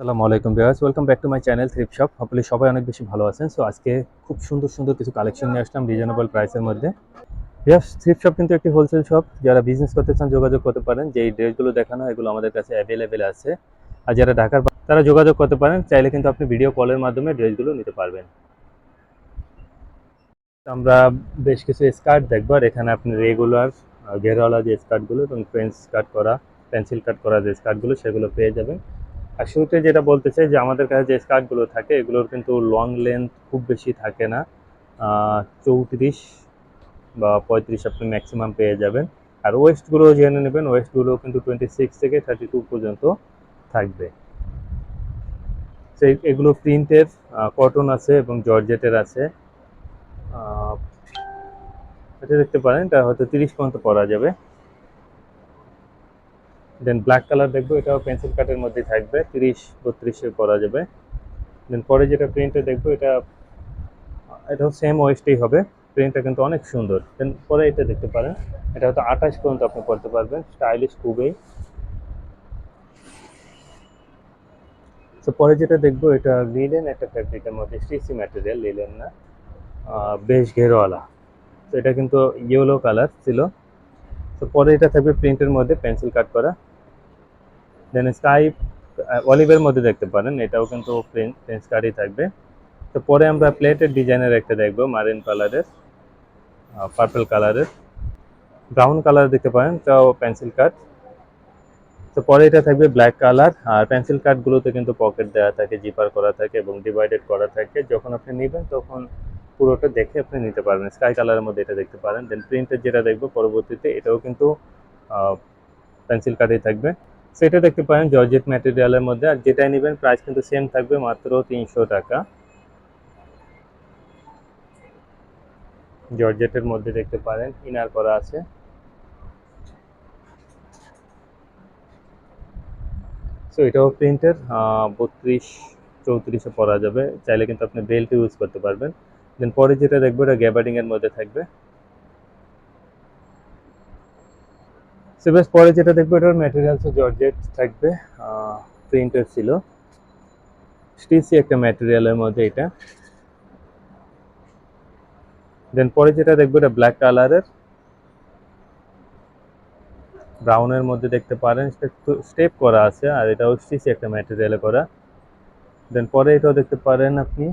আসসালামু আলাইকুম viewers welcome back to my channel thrift shop হপলি সবাই অনেক বেশি ভালো আছেন। সো আজকে খুব সুন্দর সুন্দর কিছু কালেকশন নিয়ে আসলাম রিজনেবল প্রাইসের মধ্যে। ভিউয়ার্স থ্রিপ শপ কিন্তু একটি হোলসেল শপ যারা বিজনেস করতে চান, যোগাযোগ করতে পারেন। যে এই ড্রেসগুলো দেখানো, এগুলো আমাদের কাছে অ্যাভেলেবেল আছে। আর যারা ঢাকার তারা যোগাযোগ করতে পারেন। চাইলে কিন্তু আপনি ভিডিও কলের মাধ্যমে ড্রেসগুলো নিতে পারবেন। আমরা বেশ কিছু স্কার্ট দেখব। আর এখানে আপনি রেগুলার ঘেরওয়ালা যে স্কার্টগুলো এবং পেন্স কাট করা পেন্সিল কাট করা যে স্কার্টগুলো সেগুলো পেয়ে যাবেন। আর শুরুতে যেটা বলতে চাই যে আমাদের কাছে যে স্কার্টগুলো থাকে, এগুলোর কিন্তু লং লেন্থ খুব বেশি থাকে না। চৌত্রিশ বা পঁয়ত্রিশ আপনি ম্যাক্সিমাম পেয়ে যাবেন। আর ওয়েস্টগুলো জেনে নেবেন ওয়েস্টগুলো কিন্তু টোয়েন্টি সিক্স থেকে থার্টি টু পর্যন্ত থাকবে। সেই এগুলো প্রিন্টের কটন আছে এবং জর্জেটের আছে। এটা দেখতে পারেন, এটা হয়তো তিরিশ পর্যন্ত পরা যাবে। দেন ব্ল্যাক কালার দেখব, এটাও পেন্সিল কাটের মধ্যে থাকবে, তিরিশ বত্রিশে করা যাবে। দেন পরে যেটা প্রিন্টে দেখব, এটা, এটাও সেম ওয়েস্টেই হবে প্রিন্টটা কিন্তু অনেক সুন্দর। দেন পরে এটা দেখতে পারেন, এটা হয়তো আঠাশ পর্যন্ত আপনি পড়তে পারবেন স্টাইলিশ খুবই। তো পরে যেটা দেখব, এটা লিলেন একটা ফ্যাব্রিকের মধ্যে স্টিসি ম্যাটেরিয়াল লিলেন না বেশ ঘেরওয়ালা। তো এটা কিন্তু ইয়েলো কালার ছিল। তো পরে এটা থাকবে প্রিন্টের মধ্যে পেন্সিল কাট করা। দেন স্কাই অলিভের মধ্যে দেখতে পারেন, এটাও কিন্তু প্রিন্স কার্ডই থাকবে। তো পরে আমরা প্লেটের ডিজাইনের একটা দেখব মারিন কালারের পার্পল কালারের ব্রাউন কালার দেখতে পারেন তাও পেন্সিল কাট তো পরে এটা থাকবে ব্ল্যাক কালার আর পেন্সিল কাটগুলোতে কিন্তু পকেট দেওয়া থাকে জিপার করা থাকে এবং ডিভাইডেড করা থাকে। যখন আপনি নেবেন, তখন পুরোটা দেখে আপনি নিতে পারবেন। স্কাই কালারের মধ্যে এটা দেখতে পারেন। দেন প্রিন্টের যেটা দেখব, পরবর্তীতে এটাও কিন্তু পেন্সিল কাটেই থাকবে। সেটা দেখতে পারেন জর্জেট ম্যাটেরিয়ালের মধ্যে, আর যেটাই নেবেন প্রাইস কিন্তু সেম থাকবে মাত্র তিনশো টাকা। জর্জেটের মধ্যে দেখতে পারেন ইনার করা আছে। সো এটাও প্রিন্টের বত্রিশ, চৌত্রিশে পরা যাবে। চাইলে কিন্তু আপনি বেল্ট ইউজ করতে পারবেন। দেন পরে যেটা দেখব, এটা গ্যাবার্ডিং এর মধ্যে থাকবে। সো বেশ পরে যেটা দেখব, এটার ম্যাটেরিয়ালস জর্জেট থাকবে প্রিন্টের ছিল। স্টিসি একটা ম্যাটেরিয়ালের মধ্যে এটা। দেন পরে যেটা দেখব, এটা ব্ল্যাক কালারের ব্রাউনের মধ্যে দেখতে পারেন স্টেপ করা আছে, আর এটাও স্টিচি একটা ম্যাটেরিয়ালে করা। দেন পরে এটাও দেখতে পারেন আপনি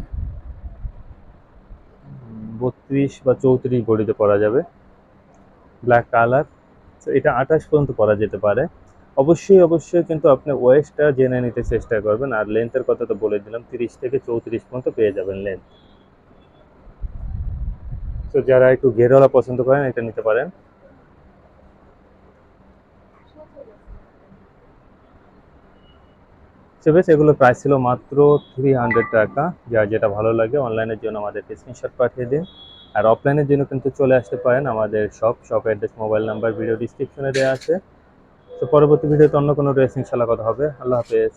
বত্রিশ বা চৌত্রিশ বডিতে পরা যাবে। ব্ল্যাক কালার এটা আঠাশ পর্যন্ত করা যেতে পারে। অবশ্যই অবশ্যই কিন্তু আপনি ওয়েস্টটা জেনে নিতে চেষ্টা করবেন। আর লেন্থের কথা তো বলে দিলাম, তিরিশ থেকে চৌত্রিশ পর্যন্ত পেয়ে যাবেন লেন্থ। তো যারা একটু ঘেরওয়ালা পছন্দ করেন, এটা নিতে পারেন। সো বেশ, এগুলো প্রাইস ছিল মাত্র থ্রি হান্ড্রেড টাকা। যা যেটা ভালো লাগে অনলাইনের জন্য আমাদেরকে স্ক্রিনশট পাঠিয়ে দিন। আর অফলাইনের জন্য কিন্তু চলে আসতে পারেন। আমাদের shop shop address mobile number video ডিসক্রিপশনে দেওয়া আছে। তো পরবর্তী ভিডিওতে অন্য কোনো ড্রেসিং ইনশাল্লাহ কথা হবে। আল্লাহ হাফেজ।